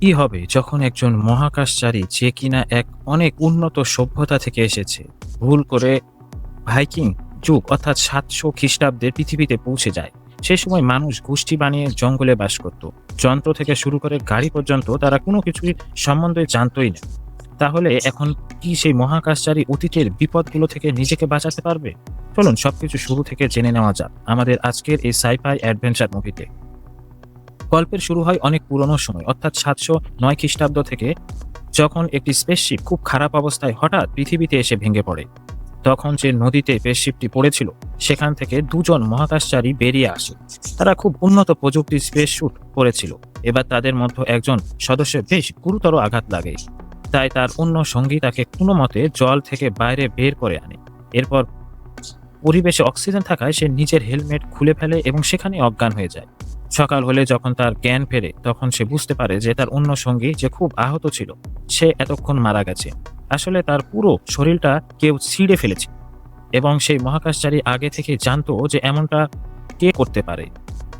কি হবে যখন একজন মহাকাশচারী যে কিনা এক অনেক উন্নত সভ্যতা থেকে এসেছে? ভুল করে ভাইকিং যুগ অর্থাৎ সাতশো খ্রিস্টাব্দের পৃথিবীতে পৌঁছে যায়। সে সময় মানুষ গোষ্ঠী বানিয়ে জঙ্গলে বাস করত। যন্ত্র থেকে শুরু করে গাড়ি পর্যন্ত তারা কোনো কিছুই সম্বন্ধে জানতই না। তাহলে এখন কি সেই মহাকাশচারী অতীতের বিপদগুলো থেকে নিজেকে বাঁচাতে পারবে? চলুন সবকিছু শুরু থেকে জেনে নেওয়া যাক আমাদের আজকের এই সাইফাই অ্যাডভেঞ্চার মুভিতে। গল্পের শুরু হয় অনেক পুরনো সময়, অর্থাৎ সাতশো নয় খ্রিস্টাব্দ থেকে, যখন একটি স্পেসশিপ খুব খারাপ অবস্থায় হঠাৎ পৃথিবীতে এসে ভেঙে পড়ে। তখন যে নদীতে স্পেসশিপটি পড়েছিল, সেখান থেকে দুজন মহাকাশচারী বেরিয়ে আসে। তারা খুব উন্নত প্রযুক্তির স্পেস শুট করেছিল এবার তাদের মধ্যে একজন সদস্যের বেশ গুরুতর আঘাত লাগে। তাই তার অন্য সঙ্গী তাকে কোনো মতে জল থেকে বাইরে বের করে আনে। এরপর পরিবেশে অক্সিজেন থাকায় সে নিজের হেলমেট খুলে ফেলে এবং সেখানে অজ্ঞান হয়ে যায়। সকাল হলে যখন তার জ্ঞান ফেরে, তখন সে বুঝতে পারে যে তার অন্য সঙ্গী যে খুব আহত ছিল, সে এতক্ষণ মারা গেছে। আসলে তার পুরো শরীরটা কেউ ছিঁড়ে ফেলেছে এবং সেই মহাকাশচারী আগে থেকে জানতো যে এমনটা কে করতে পারে।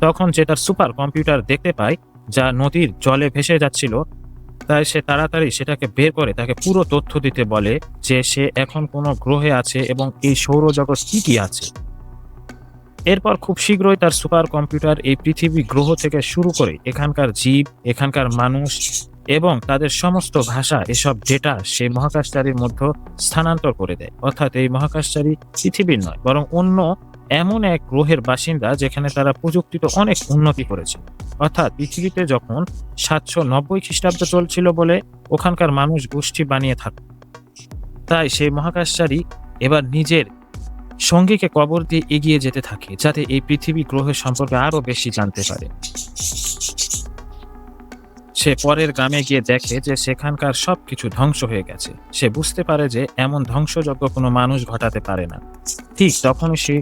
তখন যে তার সুপার কম্পিউটার দেখতে পায়, যা নদীর জলে ভেসে যাচ্ছিল, তাই সে তাড়াতাড়ি সেটাকে বের করে তাকে পুরো তথ্য দিতে বলে যে সে এখন কোনো গ্রহে আছে এবং এই সৌরজগৎ কি কি আছে। এরপর খুব শীঘ্রই তার সুপার কম্পিউটার এই পৃথিবী গ্রহ থেকে শুরু করে এখানকার জীব, এখানকার মানুষ এবং তাদের সমস্ত ভাষা, এসব ডেটা সেই মহাকাশচারীর মধ্যে স্থানান্তর করে দেয়। অর্থাৎ এই মহাকাশচারী পৃথিবীর নয়, বরং অন্য এমন এক গ্রহের বাসিন্দা যেখানে তারা প্রযুক্তিতে অনেক উন্নতি করেছে। অর্থাৎ পৃথিবীতে যখন সাতশো নব্বই খ্রিস্টাব্দ চলছিল বলে ওখানকার মানুষ গোষ্ঠী বানিয়ে থাকত তাই সেই মহাকাশচারী এবার নিজের সঙ্গীকে কবর দিয়ে এগিয়ে যেতে থাকে, যাতে এই পৃথিবী গ্রহের সম্পর্কে আরও বেশি জানতে পারে। সে পরের গ্রামে গিয়ে দেখে যে সেখানকার সবকিছু ধ্বংস হয়ে গেছে। সে বুঝতে পারে যে এমন ধ্বংসযজ্ঞ কোনো মানুষ ঘটাতে পারে না। ঠিক তখনই সে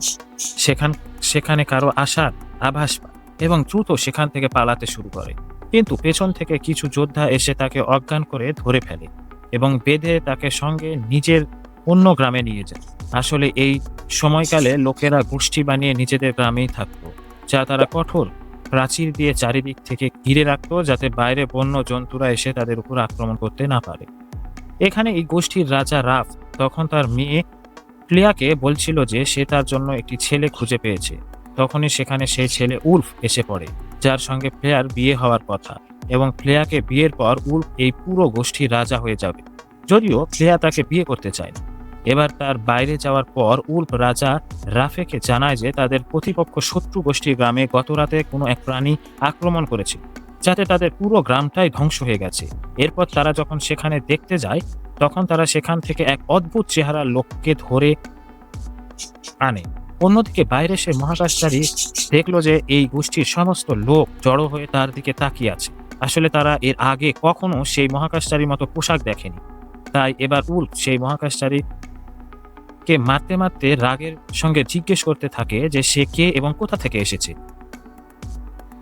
সেখান, সেখানে কারও আসার আভাস পায় এবং দ্রুত সেখান থেকে পালাতে শুরু করে। কিন্তু পেছন থেকে কিছু যোদ্ধা এসে তাকে অজ্ঞান করে ধরে ফেলে এবং বেঁধে তাকে সঙ্গে নিজের অন্য গ্রামে নিয়ে যায়। আসলে এই সময়কালে লোকেরা গোষ্ঠী বানিয়ে নিজেদের গ্রামেই থাকতো, যা তারা কঠোর প্রাচীর দিয়ে চারিদিক থেকে ঘিরে রাখতো যাতে বাইরে বন্য জন্তুরা এসে তাদের উপর আক্রমণ করতে না পারে। এখানে এই গোষ্ঠীর রাজা রাফ তখন তার মেয়ে প্লিয়াকে বলছিল যে সে তার জন্য একটি ছেলে খুঁজে পেয়েছে। তখনই সেখানে সেই ছেলে উল্ফ এসে পড়ে, যার সঙ্গে প্লেয়ার বিয়ে হওয়ার কথা এবং প্লেয়াকে বিয়ের পর উল্ফ এই পুরো গোষ্ঠীর রাজা হয়ে যাবে। যদিও প্লেয়া তাকে বিয়ে করতে চায় না। এবার তার বাইরে যাওয়ার পর উল্ফ রাজা রাফেকে জানায় যে তাদের প্রতিপক্ষ শত্রু গোষ্ঠীর গ্রামে গত রাতে কোনো এক প্রাণী আক্রমণ করেছিল, যাতে তাদের পুরো গ্রামটাই ধ্বংস হয়ে গেছে। এরপর তারা যখন সেখানে দেখতে যায়, তখন তারা সেখান থেকে এক অদ্ভুত চেহারার লোককে ধরে আনে। অন্যদিকে বাইরে সে মহাকাশচারী দেখল যে এই গোষ্ঠীর সমস্ত লোক জড়ো হয়ে তার দিকে তাকিয়ে আছে। আসলে তারা এর আগে কখনো সেই মহাকাশচারীর মতো পোশাক দেখেনি। তাই এবার উল্ফ সেই মহাকাশচারী কে মারতে মারতে রাগের সঙ্গে জিজ্ঞেস করতে থাকে যে সে কে এবং কোথা থেকে এসেছে।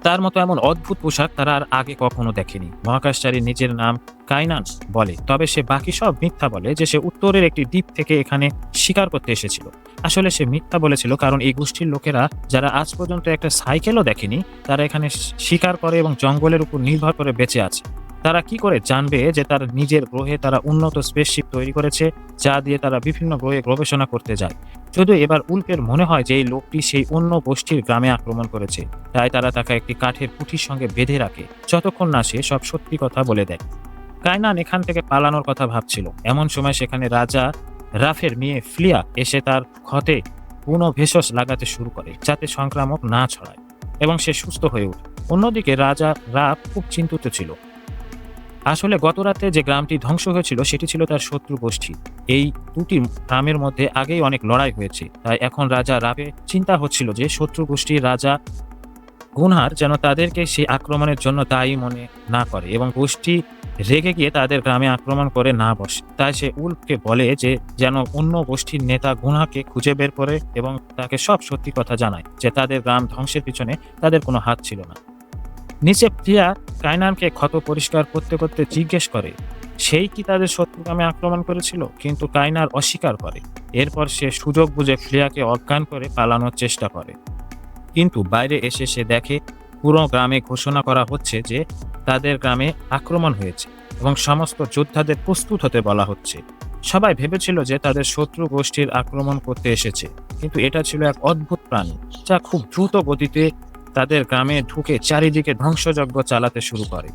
তার মতো এমন অদ্ভুত পোশাক তারা আর আগে কখনো দেখেনি। মহাকাশচারী নিজের নাম কাইনান বলে, তবে সে বাকি সব মিথ্যা বলে যে সে উত্তরের একটি দ্বীপ থেকে এখানে শিকার করতে এসেছিল। আসলে সে মিথ্যা বলেছিল কারণ এই গোষ্ঠীর লোকেরা যারা আজ পর্যন্ত একটা সাইকেলও দেখেনি, তারা এখানে শিকার করে এবং জঙ্গলের উপর নির্ভর করে বেঁচে আছে। তারা কি করে জানবে যে তার নিজের গ্রহে তারা উন্নত স্পেসশিপ তৈরি করেছে, যা দিয়ে তারা বিভিন্ন গ্রহে গবেষণা করতে যায়? যদিও এবার উল্পের মনে হয় যে এই লোকটি সেই অন্য গোষ্ঠীর গ্রামে আক্রমণ করেছে। তাই তারা তাকে একটি কাঠের পুঁঠির সঙ্গে বেঁধে রাখে। যতক্ষণ না সে সব সত্যি কথা বলে দেয়। কায়নান এখান থেকে পালানোর কথা ভাবছিল। এমন সময় সেখানে রাজা রাফের মেয়ে ফ্লিয়া এসে তার ক্ষতে পুনঃ ভেষজ লাগাতে শুরু করে, যাতে সংক্রামক না ছড়ায় এবং সে সুস্থ হয়ে ওঠে। অন্যদিকে রাজা রাফ খুব চিন্তিত ছিল। আসলে গত রাতে যে গ্রামটি ধ্বংস হয়েছিল, সেটি ছিল তার শত্রু গোষ্ঠী। এই দুটি গ্রামের মধ্যে আগেই অনেক লড়াই হয়েছে। তাই এখন রাজা রাবে চিন্তা হচ্ছিল যে শত্রু গোষ্ঠীর রাজা গুনহার যেন তাদেরকে সেই আক্রমণের জন্য দায়ী মনে না করে এবং গোষ্ঠী রেগে গিয়ে তাদের গ্রামে আক্রমণ করে না বসে। তাই সে উল্ফকে বলে যে, যেন অন্য গোষ্ঠীর নেতা গুনহাকে খুঁজে বের করে এবং তাকে সব সত্যি কথা জানায় যে তাদের গ্রাম ধ্বংসের পিছনে তাদের কোনো হাত ছিল না। নিচে প্রিয়া কাইনানকে ক্ষত পরিষ্কার করতে করতে জিজ্ঞেস করে, সেই কি তাদের শত্রুগ্রামে আক্রমণ করেছিল? কিন্তু কাইনার অস্বীকার করে। এরপর সে সুযোগ বুঝে ফ্লিয়াকে অজ্ঞান করে পালানোর চেষ্টা করে। কিন্তু বাইরে এসে সে দেখে, পুরো গ্রামে ঘোষণা করা হচ্ছে যে তাদের গ্রামে আক্রমণ হয়েছে এবং সমস্ত যোদ্ধাদের প্রস্তুত হতে বলা হচ্ছে। সবাই ভেবেছিল যে তাদের শত্রু গোষ্ঠীর আক্রমণ করতে এসেছে, কিন্তু এটা ছিল এক অদ্ভুত প্রাণী যা খুব দ্রুত গতিতে তাদের গ্রামে ঢুকে চারিদিকে ধ্বংসযজ্ঞ চালাতে শুরু করে।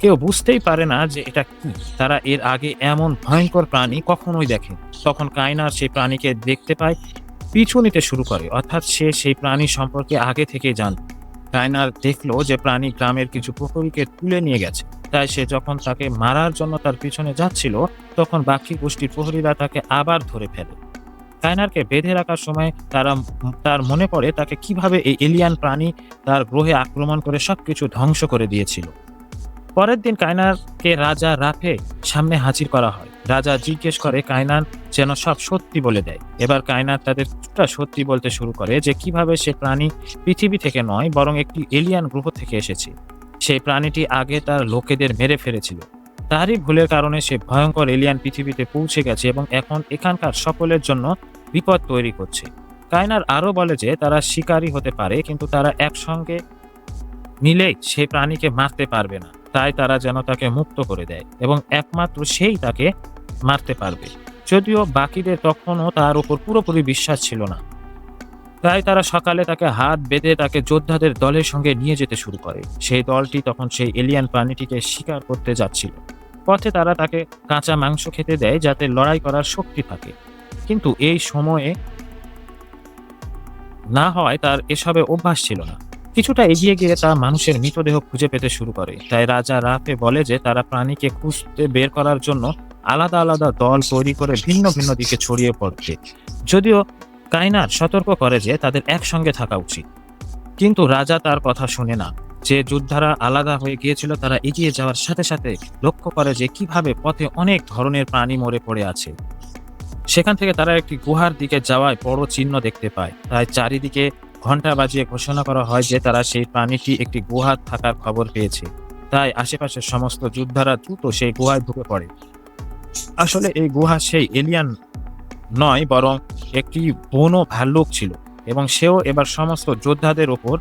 কেউ বুঝতেই পারে না যে এটা কি। তারা এর আগে এমন ভয়ঙ্কর প্রাণী কখনোই দেখে তখন কায়নার সেই প্রাণীকে দেখতে পায়, পিছু নিতে শুরু করে, অর্থাৎ সে সেই প্রাণী সম্পর্কে আগে থেকে জানত কায়নার দেখল যে প্রাণী গ্রামের কিছু প্রহরীকে তুলে নিয়ে গেছে। তাই সে যখন তাকে মারার জন্য তার পিছনে যাচ্ছিল, তখন বাকি গোষ্ঠীর প্রহরীরা তাকে আবার ধরে ফেলে। কায়নারকে বেঁধে রাখার সময় তারা তার মনে পড়ে তাকে কীভাবে এই এলিয়ান প্রাণী তার গ্রহে আক্রমণ করে সবকিছু ধ্বংস করে দিয়েছিল। পরের দিন কায়নারকে রাজা রাফে সামনে হাজির করা হয়। রাজা জিজ্ঞেস করে কায়নার যেন সব সত্যি বলে দেয়। এবার কায়নার তাদের সত্যি বলতে শুরু করে যে, কীভাবে সে প্রাণী পৃথিবী থেকে নয়, বরং একটি এলিয়ান গ্রহ থেকে এসেছে। সেই প্রাণীটি আগে তার লোকেদের মেরে ফেলেছিল। তারই ভুলের কারণে সে ভয়ঙ্কর এলিয়ান পৃথিবীতে পৌঁছে গেছে এবং এখন এখানকার সকলের জন্য বিপদ তৈরি করছে। কায়নার আরও বলে যে তারা শিকারী হতে পারে, কিন্তু তারা একসঙ্গে মিলেই সেই প্রাণীকে মারতে পারবে না। তাই তারা যেন তাকে মুক্ত করে দেয় এবং একমাত্র সেই তাকে মারতে পারবে। যদিও বাকিদের তখনও তার উপর পুরোপুরি বিশ্বাস ছিল না। তাই তারা সকালে তাকে হাত বেঁধে তাকে যোদ্ধাদের দলের সঙ্গে নিয়ে যেতে শুরু করে। সেই দলটি তখন সেই এলিয়ান প্রাণীটিকে শিকার করতে যাচ্ছিল। পথে তারা তাকে কাঁচা মাংস খেতে দেয়, যাতে লড়াই করার শক্তি থাকে। কিন্তু এই সময়ে না হওয়ায় তার এসবে অভ্যাস ছিল না। কিছুটা এগিয়ে গিয়ে তা মানুষের মৃতদেহ খুঁজে পেতে শুরু করে। তাই রাজা রাফে বলে যে তারা প্রাণীকে খুঁজতে বের করার জন্য আলাদা আলাদা দল তৈরি করে ভিন্ন ভিন্ন দিকে ছড়িয়ে পড়ছে যদিও কাইনার সতর্ক করে যে তাদের একসঙ্গে থাকা উচিত। কিন্তু রাজা তার কথা শুনে না। যে যোদ্ধারা আলাদা হয়ে গিয়েছিল তারা এগিয়ে যাওয়ার সাথে সাথে লক্ষ্য করে যে কীভাবে পথে অনেক ধরনের প্রাণী মরে পড়ে আছে। সেখান থেকে তারা একটি গুহার দিকে যাওয়ায় বড় চিহ্ন দেখতে পায়। তাই চারিদিকে ঘণ্টা বাজিয়ে ঘোষণা করা হয় যে তারা সেই প্রাণীটি একটি গুহা থাকার খবর পেয়েছে। তাই আশেপাশের সমস্ত যোদ্ধারা দ্রুত সেই গুহায় ঢুকে পড়ে। আসলে এই গুহা সেই এলিয়ান নয়, বরং একটি বনো ভাল্লুক ছিল এবং সেও এবার সমস্ত যোদ্ধাদের ওপর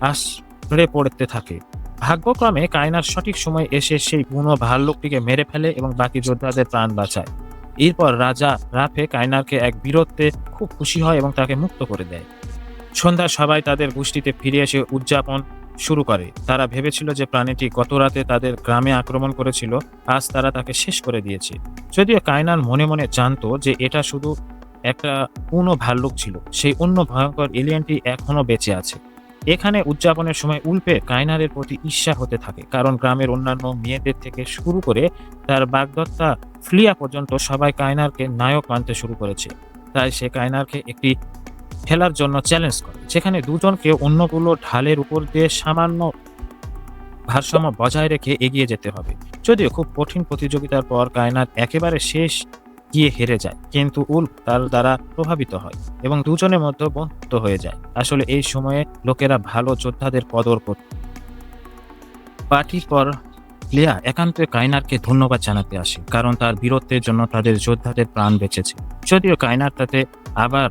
আশ্রে পড়তে থাকে। ভাগ্যক্রমে কায়নার সঠিক সময় এসে সেই বুনো ভাল্লুকটিকে মেরে ফেলে এবং বাকি যোদ্ধাদের প্রাণ বাঁচায়। এরপর রাজা রাফে কায়নারকে এক বীরত্বে খুব খুশি হয় এবং তাকে মুক্ত করে দেয়। সন্ধ্যা সবাই তাদের গোষ্ঠীতে ফিরে এসে উদযাপন শুরু করে। তারা ভেবেছিল যে প্রাণীটি গত রাতে তাদের গ্রামে আক্রমণ করেছিল, আজ তারা তাকে শেষ করে দিয়েছে। যদিও কায়নান মনে মনে জানতো যে এটা শুধু একটা পূর্ণ ভাল্লুক ছিল, সেই অন্য ভয়ঙ্কর এলিয়েনটি এখনও বেঁচে আছে। এখানে উদযাপনের সময় উল্পে কায়নারের প্রতি ঈর্ষা হতে থাকে, কারণ গ্রামের অন্যান্য মেয়েদের থেকে শুরু করে তার বাগদত্তা ফ্লিয়া পর্যন্ত সবাই কায়নারকে নায়ক মানতে শুরু করেছে। তাই সে কায়নারকে একটি খেলার জন্য চ্যালেঞ্জ করে, যেখানে দুজনকে অন্যগুলো ঢালের উপর দিয়ে সামান্য ভারসাম্য বজায় রেখে এগিয়ে যেতে হবে। যদিও খুব কঠিন প্রতিযোগিতার পর কায়নাত একেবারে শেষ গিয়ে হেরে যায়। কিন্তু উল তার দ্বারা প্রভাবিত হয় এবং দুজনের মধ্যে বন্ধুত্ব হয়ে যায়। আসলে এই সময়ে লোকেরা ভালো যোদ্ধাদের কদর করত পার্টির পর লিয়া একান্তে কায়নারকে ধন্যবাদ জানাতে আসে, কারণ তার বীরত্বের জন্য তাদের যোদ্ধাদের প্রাণ বেঁচেছে। যদিও কায়নার তাতে আবার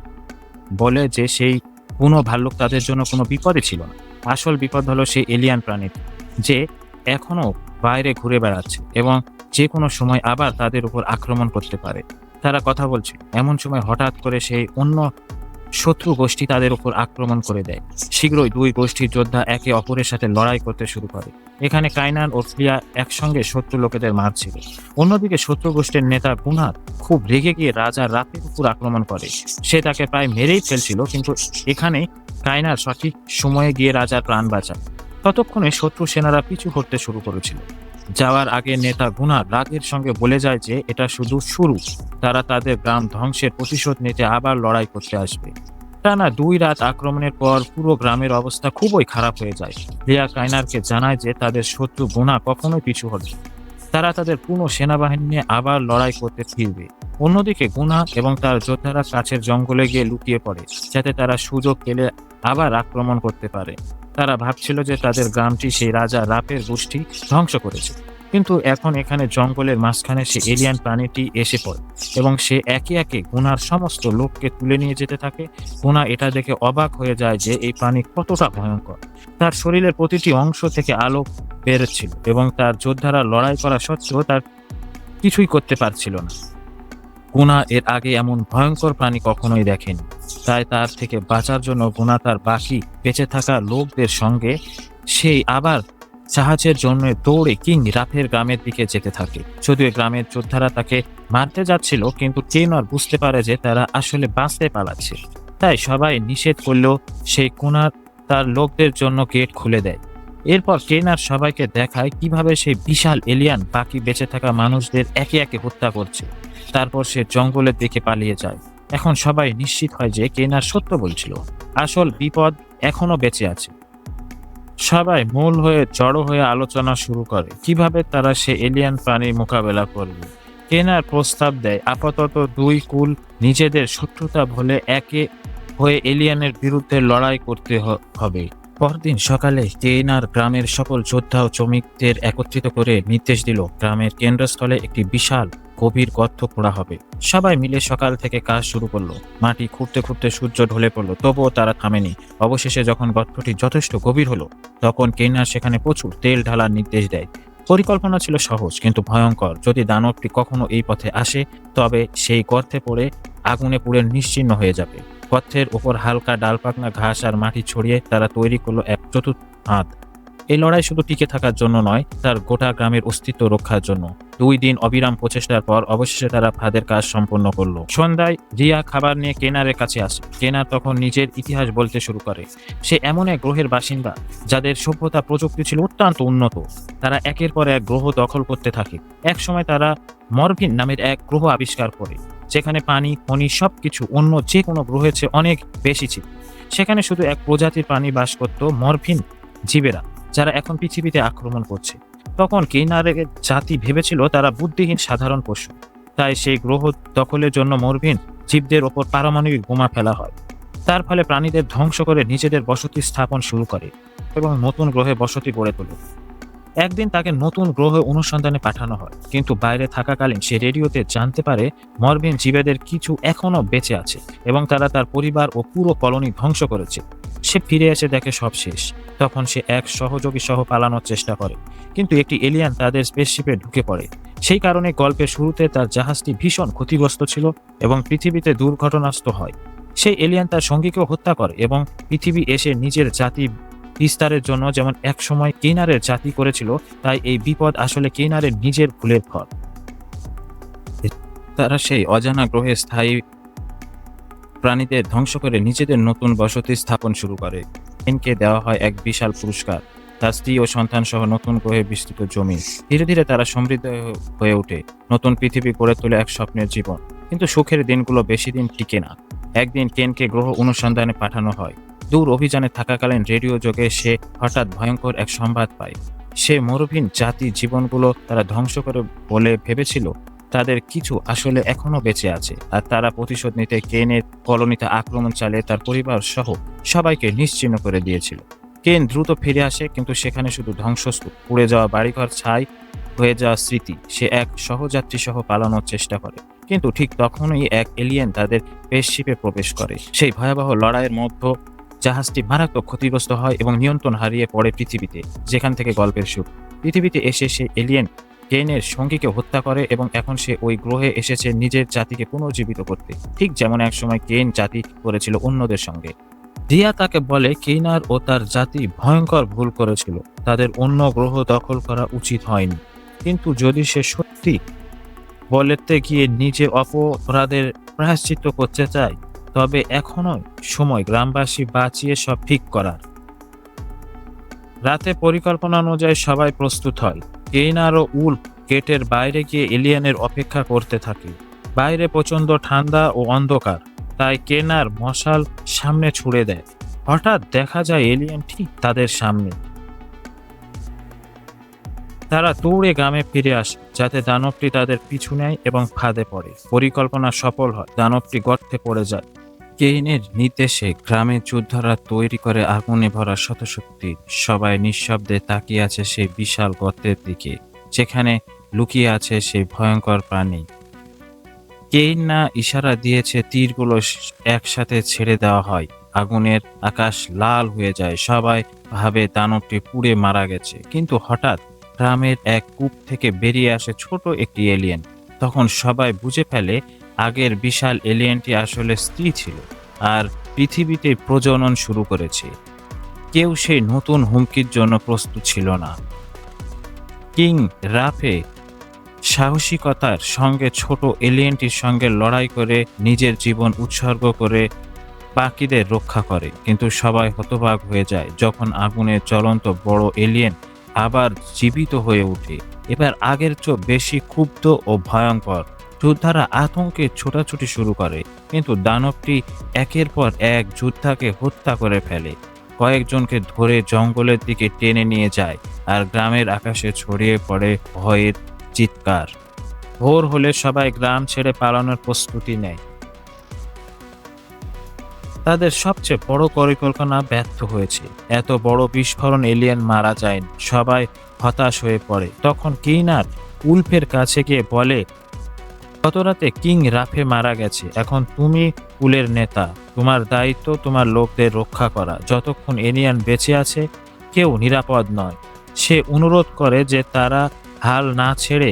বলে যে সেই কোনো ভাল্লুক তাদের জন্য কোনো বিপদই ছিল না। আসল বিপদ হলো সেই এলিয়ান প্রাণীটি যে এখনও বাইরে ঘুরে বেড়াচ্ছে এবং যে কোনো সময় আবার তাদের উপর আক্রমণ করতে পারে। তারা কথা বলছে, এমন সময় হঠাৎ করে সেই অন্য শত্রু গোষ্ঠী তাদের উপর আক্রমণ করে দেয়। শীঘ্রই দুই গোষ্ঠীর যোদ্ধা একে অপরের সাথে লড়াই করতে শুরু করে। এখানে কাইনান ও ফ্লিয়া একসঙ্গে শত্রু লোকেদের মারছিল। অন্যদিকে শত্রু গোষ্ঠীর নেতা গুনার খুব রেগে গিয়ে রাজা রাতের উপর আক্রমণ করে। সে তাকে প্রায় মেরেই ফেলছিল, কিন্তু এখানে কায়নার সঠিক সময়ে গিয়ে রাজার প্রাণ বাঁচায়। ততক্ষণে শত্রু সেনারা পিছু করতে শুরু করেছিল। যাওয়ার আগে নেতা গুনার রাগের সঙ্গে বলে যায় যে, এটা শুধু শুরু। তারা তাদের গ্রাম ধ্বংসের প্রতিশোধ নিতে আবার লড়াই করতে আসবে। টানা দুই রাত আক্রমণের পর পুরো গ্রামের অবস্থা খুবই খারাপ হয়ে যায়। রিয়া কাইনারকে জানায় যে, তাদের শত্রু গুনা কখনোই পিছু হবে তারা তাদের পুরো সেনাবাহিনী নিয়ে আবার লড়াই করতে ফিরবে। অন্যদিকে গুনা এবং তার যোদ্ধারা কাছের জঙ্গলে গিয়ে লুকিয়ে পড়ে, যাতে তারা সুযোগ পেলে আবার আক্রমণ করতে পারে। তারা ভাবছিল যে তাদের গ্রামটি সেই রাজা রাপের গোষ্ঠী ধ্বংস করেছে। কিন্তু এখন এখানে জঙ্গলের মাঝখানে সে এলিয়ান প্রাণীটি এসে পড়ে এবং সে একে একে গুনার সমস্ত লোককে তুলে নিয়ে যেতে থাকে। গুনা এটা দেখে অবাক হয়ে যায় যে এই প্রাণী কতটা ভয়ঙ্কর। তার শরীরের প্রতিটি অংশ থেকে আলো বেরোচ্ছিল এবং তার যোদ্ধারা লড়াই করা সত্ত্বেও তার কিছুই করতে পারছিল না। গুনা এর আগে এমন ভয়ঙ্কর প্রাণী কখনোই দেখেনি। তাই তার থেকে বাঁচার জন্য গুনা তার বাকি বেঁচে থাকা লোকদের সঙ্গে সেই আবার সাহায্যের জন্য দৌড়ে কিং রাফের গ্রামের দিকে যেতে থাকে। যদিও গ্রামের যোদ্ধারা তাকে মারতে যাচ্ছিল, কিন্তু কেনর বুঝতে পারে যে তারা আসলে বাঁচতে পালাচ্ছে। তাই সবাই নিষেধ করলেও সেই কোনার তার লোকদের জন্য গেট খুলে দেয়। এরপর কেনার সবাইকে দেখায় কীভাবে সেই বিশাল এলিয়ান বাকি বেঁচে থাকা মানুষদের একে একে হত্যা করছে। তারপর সে জঙ্গলের দিকে পালিয়ে যায়। এখন সবাই নিশ্চিত হয় যে কেনার সত্য বলছিল। আসল বিপদ এখনও বেঁচে আছে। সবাই মূল হয়ে জড়ো হয়ে আলোচনা শুরু করে, কীভাবে তারা সে এলিয়ান প্রাণীর মোকাবেলা করবে। কেনার প্রস্তাব দেয়, আপাতত দুই কুল নিজেদের শত্রুতা ভুলে একে হয়ে এলিয়ানের বিরুদ্ধে লড়াই করতে হবে। পরদিন সকালে কেনার গ্রামের সকল যোদ্ধা ও শ্রমিকদের একত্রিত করে নির্দেশ দিল, গ্রামের কেন্দ্রস্থলে একটি বিশাল গভীর গর্ত খোঁড়া হবে। সবাই মিলে সকাল থেকে কাজ শুরু করল। মাটি খুঁড়তে খুঁড়তে সূর্য ঢলে পড়ল, তবুও তারা থামেনি। অবশেষে যখন গর্তটি যথেষ্ট গভীর হলো, তখন কেনার সেখানে প্রচুর তেল ঢালার নির্দেশ দেয়। পরিকল্পনা ছিল সহজ, কিন্তু ভয়ঙ্কর। যদি দানবটি কখনো এই পথে আসে, তবে সেই গর্তে পড়ে আগুনে পুড়ে নিশ্চিহ্ন হয়ে যাবে। গর্তের ওপর হালকা ডালপাকনা ঘাস আর মাটি ছড়িয়ে তারা তৈরি করল এক চতুর্থ হাত এই লড়াই শুধু টিকে থাকার জন্য নয়, তার গোটা গ্রামের অস্তিত্ব রক্ষার জন্য। দুই দিন অবিরাম প্রচেষ্টার পর অবশেষে তারা ফাঁদের কাজ সম্পন্ন করল। সন্ধ্যায় রিয়া খাবার নিয়ে কেনারের কাছে আসে। কেনার তখন নিজের ইতিহাস বলতে শুরু করে। সে এমন এক গ্রহের বাসিন্দা, যাদের সভ্যতা প্রযুক্তি ছিল অত্যন্ত উন্নত। তারা একের পর এক গ্রহ দখল করতে থাকে। এক সময় তারা মরভিন নামের এক গ্রহ আবিষ্কার করে। যেখানে পানি, খনি সবকিছু অন্য যে কোনো গ্রহের চেয়ে অনেক বেশি ছিল। সেখানে শুধু এক প্রজাতির প্রাণী বাস করত মরভিন জীবেরা, যারা এখন পৃথিবীতে আক্রমণ করছে। তখন কেনারের জাতি ভেবেছিল তারা বুদ্ধিহীন সাধারণ পশু। তাই সেই গ্রহ দখলের জন্য মরভিন জীবদের ওপর পারমাণবিক বোমা ফেলা হয়। তার ফলে প্রাণীদের ধ্বংস করে নিজেদের বসতি স্থাপন শুরু করে এবং নতুন গ্রহে বসতি গড়ে তোলে। একদিন তাকে নতুন গ্রহ অনুসন্ধানে পাঠানো হয়, কিন্তু বাইরে থাকাকালীন সে রেডিওতে জানতে পারে মরবিন জীবেদের কিছু এখনও বেঁচে আছে এবং তারা তার পরিবার ও পুরো কলোনি ধ্বংস করেছে। সে ফিরে এসে দেখে সব শেষ। তখন সে এক সহযোগী সহ পালানোর চেষ্টা করে, কিন্তু একটি এলিয়ান তাদের স্পেসশিপে ঢুকে পড়ে। সেই কারণে গল্পের শুরুতে তার জাহাজটি ভীষণ ক্ষতিগ্রস্ত ছিল এবং পৃথিবীতে দুর্ঘটনাস্থ হয়। সেই এলিয়ান তার সঙ্গীকেও হত্যা করে এবং পৃথিবী এসে নিজের জাতি বিস্তারের জন্য যেমন একসময় কেনারের জাতি করেছিল, তাই এই বিপদ আসলে কেনারের নিজের ভুলের ফল। তারা সেই অজানা গ্রহে স্থায়ী প্রাণীদের ধ্বংস করে নিজেদের নতুন বসতি স্থাপন শুরু করে। কেনকে দেওয়া হয় এক বিশাল পুরস্কার। তার স্ত্রী ও সন্তান সহ নতুন গ্রহে বিস্তৃত জমি। ধীরে ধীরে তারা সমৃদ্ধ হয়ে ওঠে। নতুন পৃথিবী গড়ে তোলে এক স্বপ্নের জীবন। কিন্তু সুখের দিনগুলো বেশি দিন টিকে না। একদিন কেনকে গ্রহ অনুসন্ধানে পাঠানো হয়। দূর অভিযানে থাকাকালীন রেডিও যোগে সে হঠাৎ ভয়ঙ্কর এক সংবাদ পায়। সে মরুভীন জাতি জীবনগুলো তারা ধ্বংস করে বলে ভেবেছিল। তাদের কিছু আসলে এখনও বেঁচে আছে আর তারা প্রতিশোধ নিতে কেনের কলোনিতে আক্রমণ চালিয়ে তার পরিবার সহ সবাইকে নিশ্চিহ্ন করে দিয়েছিল। কেন দ্রুত ফিরে আসে, কিন্তু সেখানে শুধু ধ্বংসস্তূপ, পুড়ে যাওয়া বাড়িঘর ছাই হয়ে যাওয়া স্মৃতি সে এক সহযাত্রী সহ পালানোর চেষ্টা করে। কিন্তু ঠিক তখনই এক এলিয়েন তাদের পেশশিপে প্রবেশ করে। সেই ভয়াবহ লড়াইয়ের মধ্যে জাহাজটি মারাত্মক ক্ষতিগ্রস্ত হয় এবং নিয়ন্ত্রণ হারিয়ে পড়ে পৃথিবীতে, যেখান থেকে গল্পের সুখ পৃথিবীতে এসে সে এলিয়েন কেনের সঙ্গীকে হত্যা করে এবং এখন সে ওই গ্রহে এসেছে নিজের জাতিকে পুনর্জীবিত করতে। ঠিক যেমন একসময় কেন জাতি করেছিল অন্যদের সঙ্গে। দিয়া তাকে বলে কেনার ও তার জাতি ভয়ঙ্কর ভুল করেছিল। তাদের অন্য গ্রহ দখল করা উচিত হয়নি। কিন্তু যদি সে সত্যি বলেতে গিয়ে নিজে অপরাধের প্রায়শ্চিত্ত করতে চায় তবে এখনও সময় গ্রামবাসী বাঁচিয়ে সব ঠিক করার। রাতে পরিকল্পনা অনুযায়ী সবাই প্রস্তুত হয়। কেইনার ও উল্ফ গেটের বাইরে গিয়ে এলিয়ানের অপেক্ষা করতে থাকে। বাইরে প্রচণ্ড ঠান্ডা ও অন্ধকার, তাই কেনার মশাল সামনে ছুড়ে দেয়। হঠাৎ দেখা যায় এলিয়ান ঠিক তাদের সামনে। তারা দৌড়ে গ্রামে ফিরে আসে, যাতে দানবটি তাদের পিছু নেয় এবং ফাঁদে পড়ে। পরিকল্পনা সফল হয়, দানবটি গর্তে পড়ে যায়। কেইনের নির্দেশে গ্রামের যোদ্ধারা তৈরি করে আগুনে ভরা শতশক্তি সবাই নিঃশব্দে তাকিয়ে আছে সেই বিশাল গর্তের দিকে, যেখানে লুকিয়ে আছে সেই ভয়ঙ্কর প্রাণী। কেইন না ইশারা দিয়েছে, তীরগুলো একসাথে ছেড়ে দেওয়া হয়। আগুনের আকাশ লাল হয়ে যায়, সবাই ভাবে দানবটি পুড়ে মারা গেছে। কিন্তু হঠাৎ গ্রামের এক কূপ থেকে বেরিয়ে আসে ছোট একটি এলিয়েন তখন সবাই বুঝে ফেলে আগের বিশাল এলিয়েনটি আসলে স্ত্রী ছিল আর পৃথিবীতে প্রজনন শুরু করেছে। কেউ সেই নতুন হুমকির জন্য প্রস্তুত ছিল না। কিং রাফে সাহসিকতার সঙ্গে ছোট এলিয়েনটির সঙ্গে লড়াই করে নিজের জীবন উৎসর্গ করে বাকিদের রক্ষা করে। কিন্তু সবাই হতবাক হয়ে যায় যখন আগুনে চলন্ত বড় এলিয়েন আবার জীবিত হয়ে ওঠে। এবার আগের চেয়ে বেশি ক্ষুব্ধ ও ভয়ঙ্কর। যোদ্ধারা আতঙ্কে ছোটাছুটি শুরু করে, কিন্তু দানবটি একের পর এক যোদ্ধাকে হত্যা করে ফেলে। কয়েকজনকে ধরে জঙ্গলের দিকে টেনে নিয়ে যায় আর গ্রামের আকাশে ছড়িয়ে পড়ে ভয়ের চিৎকার। ভোর হলে সবাই গ্রাম ছেড়ে পালানোর প্রস্তুতি নেয়। তাদের সবচেয়ে বড় পরিকল্পনা ব্যর্থ হয়েছে। এত বড় বিস্ফোরণ এলিয়েন মারা যায়, সবাই হতাশ হয়ে পড়ে। তখন কিনার উল্ফের কাছে গিয়ে বলে গত রাতে কিং রাফে মারা গেছে। এখন তুমি কুলের নেতা। তোমার দায়িত্ব তোমার লোকদের রক্ষা করা। যতক্ষণ এলিয়ান বেঁচে আছে, কেউ নিরাপদ নয় সে অনুরোধ করে যে তারা হাল না ছেড়ে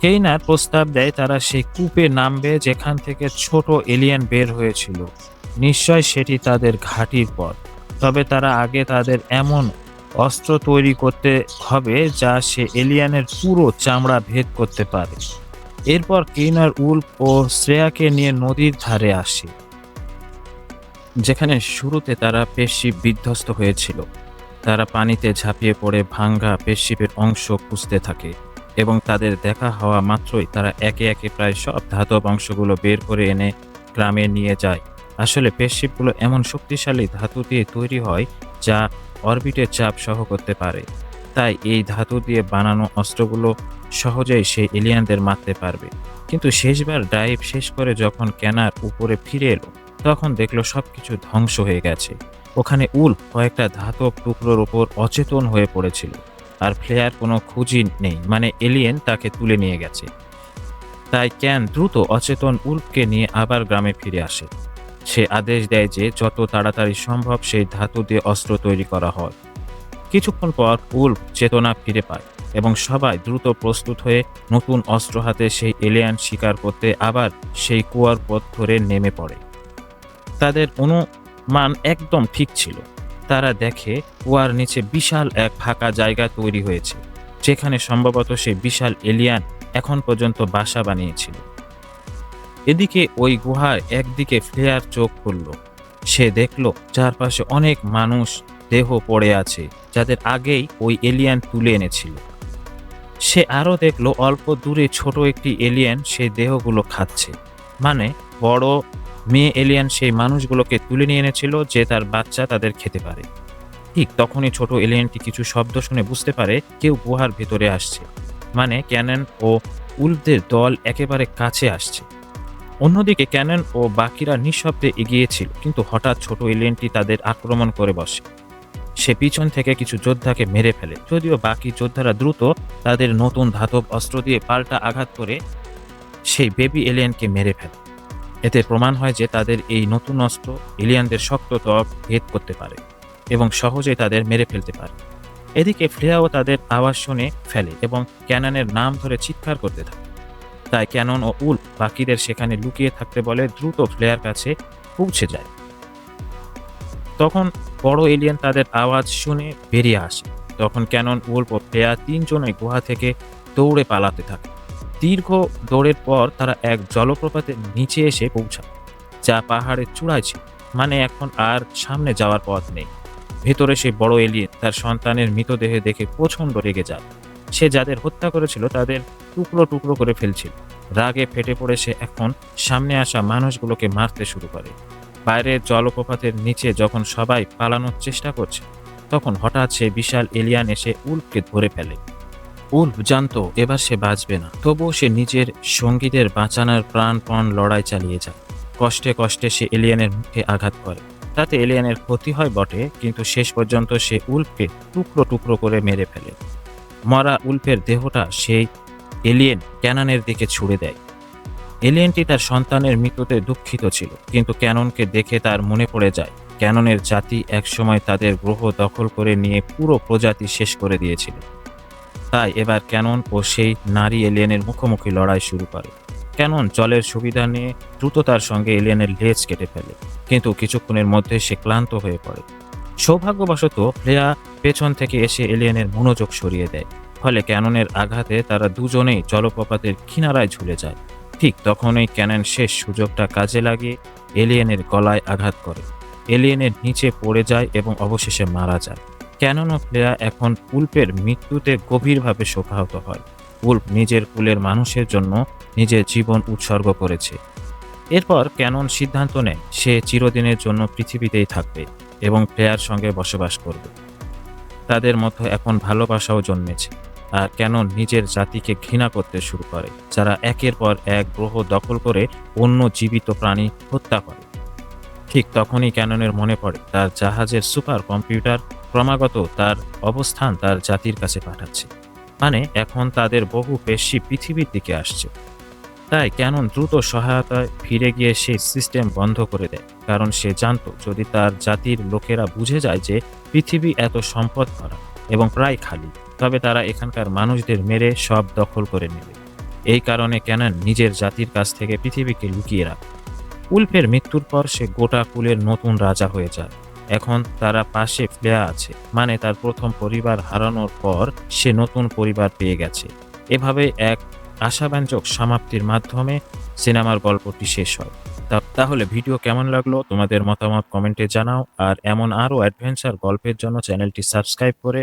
কেইনার প্রস্তাব দেয়, তারা সেই কূপে নামবে যেখান থেকে ছোট এলিয়েন বের হয়েছিল। নিশ্চয় সেটি তাদের ঘাঁটির পথ। তবে তারা আগে তাদের এমন অস্ত্র তৈরি করতে হবে যা সে এলিয়ানের পুরো চামড়া ভেদ করতে পারে। এরপর কেইনার উল্প ও শ্রেয়াকে নিয়ে নদীর ধারে আসে। যেখানে শুরুতে তারা পেশি বিধ্বস্ত হয়েছিল। তারা পানিতে ঝাঁপিয়ে পড়ে ভাঙ্গা পেশিপের অংশ খুঁজতে থাকে এবং তাদের দেখা হওয়া মাত্রই তারা একে একে প্রায় সব ধাতব অংশগুলো বের করে এনে গ্রামে নিয়ে যায়। আসলে পেশিপগুলো এমন শক্তিশালী ধাতু দিয়ে তৈরি হয় যা অরবিটের চাপ সহ করতে পারে। তাই এই ধাতু দিয়ে বানানো অস্ত্রগুলো সহজেই সেই এলিয়ানদের মারতে পারবে। কিন্তু শেষবার ডাইভ শেষ করে যখন ক্যানার উপরে ফিরে এলো, তখন দেখল সবকিছু ধ্বংস হয়ে গেছে। ওখানে উল কয়েকটা ধাতব টুকরোর ওপর অচেতন হয়ে পড়েছিল আর ফ্লেয়ার কোনো খুঁজি নেই মানে এলিয়েন তাকে তুলে নিয়ে গেছে। তাই ক্যান দ্রুত অচেতন উল্ফকে নিয়ে আবার গ্রামে ফিরে আসে। সে আদেশ দেয় যে যত তাড়াতাড়ি সম্ভব সেই ধাতু দিয়ে অস্ত্র তৈরি করা হয়। কিছুক্ষণ পর উল্ফ চেতনা ফিরে পায় এবং সবাই দ্রুত প্রস্তুত হয়ে নতুন অস্ত্র হাতে সেই এলিয়ান শিকার করতে আবার সেই কুয়ার পথ ধরে নেমে পড়ে। তাদের অনুমান একদম ঠিক ছিল। তারা দেখে কুয়ার নিচে বিশাল এক ফাঁকা জায়গা তৈরি হয়েছে, যেখানে সম্ভবত সেই বিশাল এলিয়ান এখন পর্যন্ত বাসা বানিয়েছিল। এদিকে ওই গুহার একদিকে ফ্লেয়ার চোখ খুলল। সে দেখল, চারপাশে অনেক মানুষ দেহ পড়ে আছে, যাদের আগেই ওই এলিয়ান তুলে এনেছিল। সে আরও দেখল, অল্প দূরে ছোট একটি এলিয়ান সেই দেহগুলো খাচ্ছে। মানে বড় মেয়ে এলিয়ান সেই মানুষগুলোকে তুলে নিয়ে এনেছিল যে তার বাচ্চা তাদের খেতে পারে। ঠিক তখনই ছোট এলিয়েনটি কিছু শব্দ শুনে বুঝতে পারে, কেউ গুহার ভেতরে আসছে। মানে ক্যানন ও উল্ফদের দল একেবারে কাছে আসছে। অন্যদিকে ক্যানন ও বাকিরা নিঃশব্দে এগিয়েছিল কিন্তু হঠাৎ ছোট এলিয়েনটি তাদের আক্রমণ করে বসে। সে পিছন থেকে কিছু যোদ্ধাকে মেরে ফেলে, যদিও বাকি যোদ্ধারা দ্রুত তাদের নতুন ধাতব অস্ত্র দিয়ে পাল্টা আঘাত করে সেই বেবি এলিয়েনকে মেরে ফেলে। এতে প্রমাণ হয় যে তাদের এই নতুন অস্ত্র এলিয়ানদের শক্ত ত্বক ভেদ করতে পারে এবং সহজেই তাদের মেরে ফেলতে পারে। এদিকে ফ্লেয়াও তাদের আওয়াজ শুনে ফেলে এবং ক্যাননের নাম ধরে চিৎকার করতে থাকে। তাই ক্যানন ও উল বাকিদের সেখানে লুকিয়ে থাকতে বলে দ্রুত ফ্লেয়ার কাছে পৌঁছে যায়। তখন বড় এলিয়েন তাদের আওয়াজ শুনে বেরিয়ে আসে। তখন ক্যানন উল্প ও ফ্লেয়ার তিনজনে গুহা থেকে দৌড়ে পালাতে থাকে। দীর্ঘ দৌড়ের পর তারা এক জলপ্রপাতের নিচে এসে পৌঁছায়, যা পাহাড়ের চূড়ায় ছিল মানে এখন আর সামনে যাওয়ার পথ নেই। ভেতরে সেই বড় এলিয়েন তার সন্তানের মৃতদেহে দেখে প্রচণ্ড রেগে যায়। সে যাদের হত্যা করেছিল তাদের টুকরো টুকরো করে ফেলছিল। রাগে ফেটে পড়ে সে এখন সামনে আসা মানুষগুলোকে মারতে শুরু করে। বাইরের জলপ্রপাতের নিচে যখন সবাই পালানোর চেষ্টা করছে, তখন হঠাৎ সে বিশাল এলিয়ান এসে উল্ফকে ধরে ফেলে। উল্ফ, জানতো, এবার সে বাঁচবে না। তবুও সে নিজের সঙ্গীদের বাঁচানোর প্রাণপণ লড়াই চালিয়ে যায়। কষ্টে কষ্টে সে এলিয়ানের মুখে আঘাত করে। তাতে এলিয়ানের ক্ষতি হয় বটে, কিন্তু শেষ পর্যন্ত সে উল্ফকে টুকরো টুকরো করে মেরে ফেলে। মরা উল্ফের দেহটা সেই এলিয়েন ক্যাননের দিকে ছুড়ে দেয়। এলিয়েনটি তার সন্তানের মৃত্যুতে দুঃখিত ছিল, কিন্তু ক্যাননকে দেখে তার মনে পড়ে যায়, ক্যাননের জাতি একসময় তাদের গ্রহ দখল করে নিয়ে পুরো প্রজাতি শেষ করে দিয়েছিল। তাই এবার ক্যানন ও সেই নারী এলিয়েনের মুখোমুখি লড়াই শুরু করে। ক্যানন জলের সুবিধা নিয়ে দ্রুততার সঙ্গে এলিয়েনের লেজ কেটে ফেলে, কিন্তু কিছুক্ষণের মধ্যে সে ক্লান্ত হয়ে পড়ে। সৌভাগ্যবশত ফ্লেয়া পেছন থেকে এসে এলিয়েনের মনোযোগ সরিয়ে দেয়। ফলে ক্যাননের আঘাতে তারা দুজনেই জলপ্রপাতের কিনারায় ঝুলে যায়। ঠিক তখনই ক্যানন শেষ সুযোগটা কাজে লাগিয়ে এলিয়েনের গলায় আঘাত করে। এলিয়েনের নিচে পড়ে যায় এবং অবশেষে মারা যায়। ক্যানন ও ফ্লেয়া এখন উল্পের মৃত্যুতে গভীরভাবে শোকাহত হয়। উল্প নিজের কুলের মানুষের জন্য নিজের জীবন উৎসর্গ করেছে। এরপর ক্যানন সিদ্ধান্ত নেয়, সে চিরদিনের জন্য পৃথিবীতেই থাকবে এবং ফ্লেয়ার সঙ্গে বসবাস করবে। তাদের মধ্যে এখন ভালোবাসাও জন্মেছে। ক্যানন নিজের জাতিকে ঘৃণা করতে শুরু করে, যারা একের পর এক গ্রহ দখল করে অন্য জীবিত প্রাণী হত্যা করে। ঠিক তখনই ক্যাননের মনে পড়ে, তার জাহাজের সুপার কম্পিউটার ক্রমাগত তার অবস্থান তার জাতির কাছে পাঠাচ্ছে। মানে এখন তাদের বহু পেশি পৃথিবীর দিকে আসছে। তাই ক্যানন দ্রুত সহায়তায় ফিরে গিয়ে সেই সিস্টেম বন্ধ করে দেয়, কারণ সে জানতো যদি তার জাতির লোকেরা বুঝে যায় যে পৃথিবী এত সম্পদ করা এবং প্রায় খালি তবে তারা এখানকার মানুষদের মেরে সব দখল করে নেবে। এই কারণে ক্যানন নিজের জাতির কাছ থেকে পৃথিবীকে লুকিয়ে রাখে। উল্ফের মৃত্যুর পর সে গোটা কুলের নতুন রাজা হয়ে যায়। এখন তারা পাশে ফ্লেয়া আছে মানে তার প্রথম পরিবার হারানোর পর সে নতুন পরিবার পেয়ে গেছে। এভাবে এক আশাব্যঞ্জক সমাপ্তির মাধ্যমে সিনেমার গল্পটি শেষ হয়। তাহলে ভিডিও কেমন লাগল? তোমাদের মতামত কমেন্টে জানাও। আর এমন আরও অ্যাডভেঞ্চার গল্পের জন্য চ্যানেলটি সাবস্ক্রাইব করে